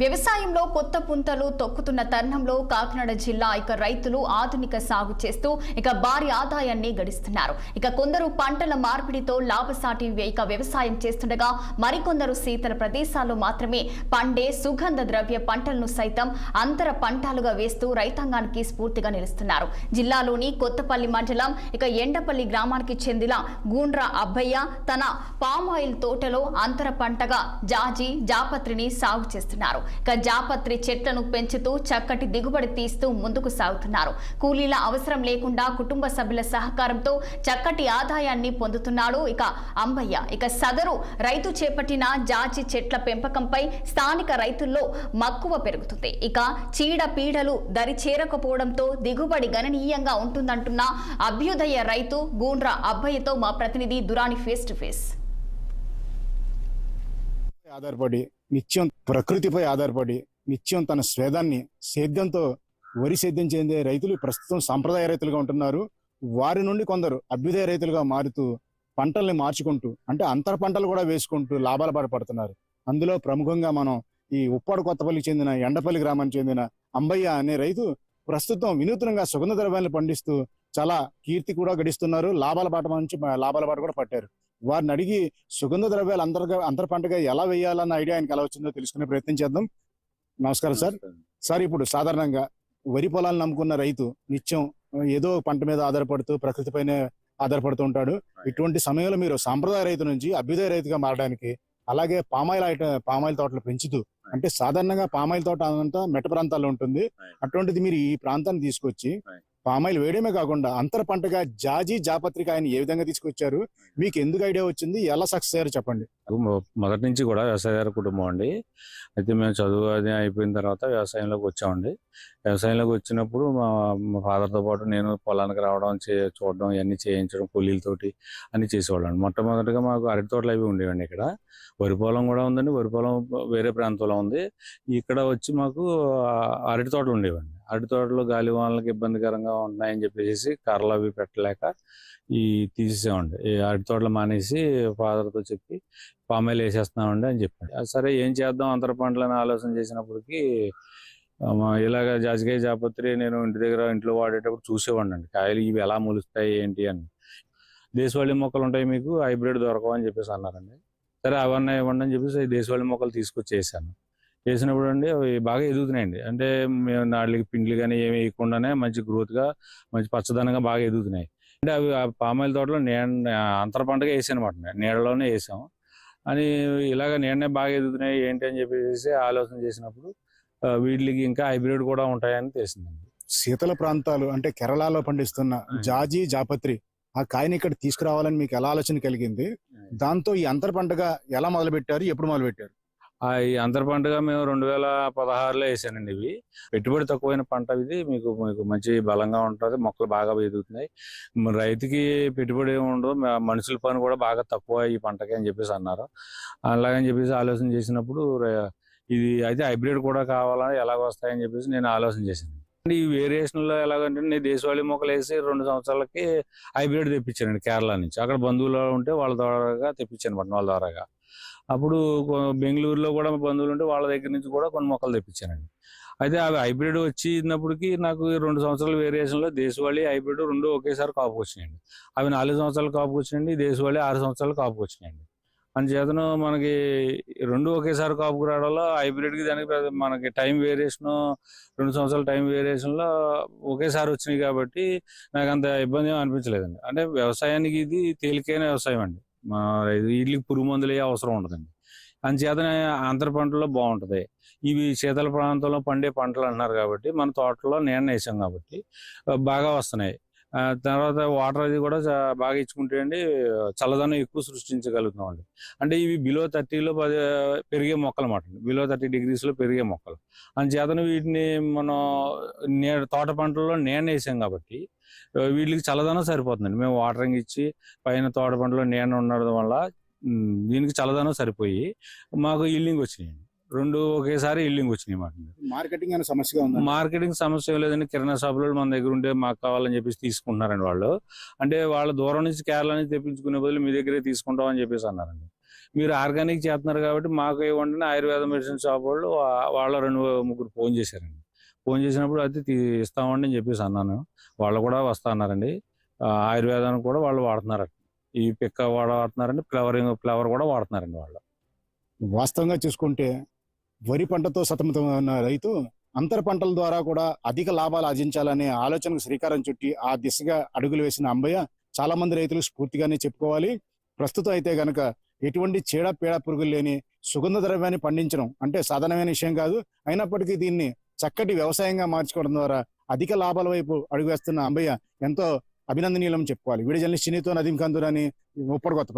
వ్యవసాయంలో కొత్త పుంతలు తొక్కుతున్న తరుణంలో కాకినాడ జిల్లా ఇక రైతులు ఆధునిక సాగు చేస్తూ ఇక భారీ ఆదాయాన్ని గడిస్తున్నారు. ఇక కొందరు పంటల మార్పిడితో లాభసాటి ఇక వ్యవసాయం చేస్తుండగా మరికొందరు శీతల ప్రదేశాల్లో మాత్రమే పండే సుగంధ ద్రవ్య పంటలను సైతం అంతర పంటలుగా వేస్తూ రైతాంగానికి స్ఫూర్తిగా నిలుస్తున్నారు. జిల్లాలోని కొత్తపల్లి మండలం ఇక ఎండపల్లి గ్రామానికి చెందిన గూండ్ర అబ్బయ్య తన పామాయిల్ తోటలో అంతర పంటగా జాజి జాపత్రిని సాగు చేస్తున్నారు. ఇక జాపత్రి చెట్లను పెంచుతూ చక్కటి దిగుబడి తీస్తూ ముందుకు సాగుతున్నారు. కూలీల అవసరం లేకుండా కుటుంబ సభ్యుల సహకారంతో చక్కటి ఆదాయాన్ని పొందుతున్నాడు ఇక అంబయ్య. ఇక సదరు రైతు చేపట్టిన జాచి చెట్ల పెంపకంపై స్థానిక రైతుల్లో మక్కువ పెరుగుతుంది. ఇక చీడ పీడలు దరి చేరకపోవడంతో దిగుబడి గణనీయంగా ఉంటుందంటున్న అభ్యుదయ రైతు గూండ్ర అబ్బయ్యతో మా ప్రతినిధి దురాని ఫేస్ టు ఫేస్ ఆధారపడి నిత్యం ప్రకృతిపై ఆధారపడి నిత్యం తన స్వేదాన్ని సేద్యంతో వరి సేద్యం చెందే రైతులు ప్రస్తుతం సాంప్రదాయ రైతులుగా ఉంటున్నారు. వారి నుండి కొందరు అభ్యుదయ రైతులుగా మారుతూ పంటల్ని మార్చుకుంటూ అంటే అంతర పంటలు కూడా వేసుకుంటూ లాభాల పడుతున్నారు. అందులో ప్రముఖంగా మనం ఈ ఉప్పాడు కొత్తపల్లికి చెందిన ఎండపల్లి గ్రామానికి చెందిన అంబయ్య అనే రైతు ప్రస్తుతం వినూత్నంగా సుగంధ ద్రవ్యాలను పండిస్తూ చాలా కీర్తి కూడా గడిస్తున్నారు. లాభాల బాట మంచి లాభాల బాట కూడా పట్టారు. వారిని అడిగి సుగంధ ద్రవ్యాలు అంతర్గా అంతర పంటగా ఎలా వేయాలన్న ఐడియా ఆయనకి ఎలా వచ్చిందో తెలుసుకునే ప్రయత్నం చేద్దాం. నమస్కారం సార్. సార్ ఇప్పుడు సాధారణంగా వరి పొలాలను నమ్ముకున్న రైతు నిత్యం ఏదో పంట మీద ఆధారపడుతూ ప్రకృతిపైనే ఆధారపడుతూ ఉంటాడు. ఇటువంటి సమయంలో మీరు సాంప్రదాయ రైతు నుంచి అభ్యుదయ రైతుగా మారడానికి అలాగే పామాయిల్ ఐట పామాయిల్ తోటలు పెంచుతూ అంటే సాధారణంగా పామాయిల్ తోట అంతా మెట్ట ప్రాంతాల్లో ఉంటుంది. అటువంటిది మీరు ఈ ప్రాంతాన్ని తీసుకొచ్చి పామాయిల్ వేయడమే కాకుండా అంతర పంటగా జాజి జాపత్రిక ఆయన ఏ విధంగా తీసుకొచ్చారు? మీకు ఎందుకు ఐడియా వచ్చింది? ఎలా సక్సెస్ అయ్యారు చెప్పండి. మొదటి నుంచి కూడా వ్యవసాయదారు కుటుంబం అండి. అయితే మేము చదువు అది అయిపోయిన తర్వాత వ్యవసాయంలోకి వచ్చామండి. వ్యవసాయంలోకి వచ్చినప్పుడు మా ఫాదర్తో పాటు నేను పొలానికి రావడం చే చూడడం ఇవన్నీ చేయించడం కూలీలతోటి అన్ని చేసేవాళ్ళం. మొట్టమొదటిగా మాకు అరటి తోటలు అవి ఉండేవండి ఇక్కడ. వరి పొలం కూడా ఉందండి. వరి పొలం వేరే ప్రాంతంలో ఉంది. ఇక్కడ వచ్చి మాకు అరటి తోటలు ఉండేవండి. అరటి తోటలు గాలి వానలకు ఇబ్బందికరంగా ఉంటున్నాయని చెప్పేసి కర్రలు అవి పెట్టలేక ఈ తీసేసామండి ఈ అరటి తోటలు మానేసి ఫాదర్తో చెప్పి పామాయిల్ వేసేస్తున్నామండి అని చెప్పాడు. సరే ఏం చేద్దాం అంతర పంటలని ఆలోచన చేసినప్పటికీ ఇలాగ జాజికాయ జాపత్రి నేను ఇంటి దగ్గర ఇంట్లో వాడేటప్పుడు చూసేవాడిని అండి. కాయలు ఇవి ఎలా మొలుస్తాయి ఏంటి అని. దేశవాళీ మొక్కలు ఉంటాయి మీకు హైబ్రిడ్ దొరకవు అని చెప్పేసి అన్నారండి. సరే అవన్నీ ఇవ్వండి అని చెప్పేసి దేశవాళీ మొక్కలు తీసుకొచ్చేసాను. వేసాను వేసినప్పుడు అండి అవి బాగా ఎదుగుతున్నాయండి. అంటే మేము నాళ్ళకి పిండ్లు కానీ ఏమి వేయకుండానే మంచి గ్రోత్గా మంచి పచ్చదనంగా బాగా ఎదుగుతున్నాయి. అంటే అవి ఆ పామాయిల్ తోటలో నేను అంతర పంటగా వేసాను అనమాట నీడలోనే వేసాం. అని ఇలాగ నీడనే బాగా ఎదుగుతున్నాయి ఏంటి అని చెప్పేసి ఆలోచన చేసినప్పుడు వీటికి ఇంకా హైబ్రిడ్ కూడా ఉంటాయని తెలిసిందండి. శీతల ప్రాంతాలు అంటే కేరళలో పండిస్తున్న జాజి జాపత్రి ఆ కాయని ఇక్కడ తీసుకురావాలని మీకు ఎలా ఆలోచన కలిగింది? దాంతో ఈ అంతర పంటగా ఎలా మొదలు పెట్టారు ఎప్పుడు మొదలు పెట్టారు అంతర పంటగా మేము రెండు వేల పదహారులో వేసానండి ఇవి. పెట్టుబడి తక్కువైన పంట ఇది. మీకు మీకు మంచి బలంగా ఉంటుంది. మొక్కలు బాగా ఎదుగుతున్నాయి రైతుకి పెట్టుబడి ఉండదు. మనుషుల పని కూడా బాగా తక్కువ ఈ పంటకి అని చెప్పేసి అన్నారు. అలాగని చెప్పేసి ఆలోచన చేసినప్పుడు ఇది అయితే హైబ్రిడ్ కూడా కావాలని ఎలాగ వస్తాయని చెప్పేసి నేను ఆలోచన చేశాను. ఈ వేరియేషన్లో ఎలాగంటే నేను దేశవాళీ మొక్కలు వేసి రెండు సంవత్సరాలకి హైబ్రిడ్ తెప్పించానండి కేరళ నుంచి. అక్కడ బంధువులు ఉంటే వాళ్ళ ద్వారాగా తెప్పించాను వాళ్ళ ద్వారాగా. అప్పుడు బెంగళూరులో కూడా బంధువులు ఉంటే వాళ్ళ దగ్గర నుంచి కూడా కొన్ని మొక్కలు తెప్పించానండి. అయితే అవి హైబ్రిడ్ వచ్చినప్పటికి నాకు రెండు సంవత్సరాల వేరియేషన్లో దేశవాళీ హైబ్రిడ్ రెండు ఒకేసారి కాపుకి వచ్చినాయండి అవి నాలుగు సంవత్సరాలు కాపుకి వచ్చినాయండి దేశవాళీ ఆరు సంవత్సరాలు కాపుకి వచ్చినాయండి అందుచేతను మనకి రెండు ఒకేసారి కాపుకు రావడంలో హైబ్రిడ్కి దానికి మనకి టైం వేరియేషన్ రెండు సంవత్సరాల టైం వేరియేషన్లో ఒకేసారి వచ్చినాయి కాబట్టి నాకు అంత ఇబ్బంది ఏం అనిపించలేదండి. అంటే వ్యవసాయానికి ఇది తేలికైన వ్యవసాయం అండి. వీళ్ళకి పురుగు మందులు అవసరం ఉండదండి. అందుచేతనే అంతర పంటలో బాగుంటది. ఇవి శీతల ప్రాంతంలో పండే పంటలు అంటున్నారు కాబట్టి మన తోటలో నేను వేసాం కాబట్టి బాగా వస్తున్నాయి. తర్వాత వాటర్ అది కూడా బాగా ఇచ్చుకుంటే అండి చల్లదనం ఎక్కువ సృష్టించగలుగుతున్నాం అండి అంటే ఇవి బిలో థర్టీలో పది పెరిగే మొక్కలు అన్నమాట. బిలో థర్టీ డిగ్రీస్లో పెరిగే మొక్కలు. అందుచేతను వీటిని మనం నే తోట పంటల్లో నేను వేసాం కాబట్టి వీటికి చల్లదనం సరిపోతుందండి. మేము వాటరింగ్ ఇచ్చి పైన తోట పంటలో నేను ఉండడం వల్ల దీనికి చల్లదనం సరిపోయి మాకు ఇల్లింగ్ వచ్చినాయండి. రెండు ఒకేసారి ఇల్లింగ్ వచ్చినాయి మాట మార్కెటింగ్ అనే సమస్యగా ఉంది? మార్కెటింగ్ సమస్య లేదండి. కిరాణా షాపులో మన దగ్గర ఉంటే మాకు కావాలని చెప్పేసి తీసుకుంటున్నారండి వాళ్ళు. అంటే వాళ్ళ దూరం నుంచి కేరళ నుంచి తెప్పించుకునే బదులు మీ దగ్గరే తీసుకుంటాం అని చెప్పేసి అన్నారండి. మీరు ఆర్గానిక్ చేస్తున్నారు కాబట్టి మాకు ఇవ్వండి ఆయుర్వేద మెడిసిన్ షాప్ వాళ్ళు వాళ్ళ రెండు ముగ్గురు ఫోన్ చేశారండి. ఫోన్ చేసినప్పుడు అయితే ఇస్తామండి అని చెప్పేసి అన్నాను. వాళ్ళు కూడా వస్తా అన్నారండి. ఆయుర్వేదానికి కూడా వాళ్ళు వాడుతున్నారు. ఈ పిక్క వాడ వాడుతున్నారండి ఫ్లవరింగ్ ఫ్లవర్ కూడా వాడుతున్నారండి వాళ్ళు. వాస్తవంగా చూసుకుంటే వరి పంటతో సతమతమైన రైతు అంతర పంటల ద్వారా కూడా అధిక లాభాలు ఆర్జించాలనే ఆలోచనకు శ్రీకారం చుట్టి ఆ దిశగా అడుగులు వేసిన అంబయ్య చాలా మంది రైతులు స్ఫూర్తిగానే చెప్పుకోవాలి. ప్రస్తుతం అయితే గనక ఎటువంటి చీడ పీడ పురుగులు లేని సుగంధ ద్రవ్యాన్ని పండించడం అంటే సాధారణమైన విషయం కాదు. అయినప్పటికీ దీన్ని చక్కటి వ్యవసాయంగా మార్చుకోవడం ద్వారా అధిక లాభాల వైపు అడుగు వేస్తున్న అంబయ్య ఎంతో అభినందనీయులం చెప్పుకోవాలి. వీడియో జర్నలిస్ట్ చినీతో నదీం కందూరాని ముప్పటి కొత్త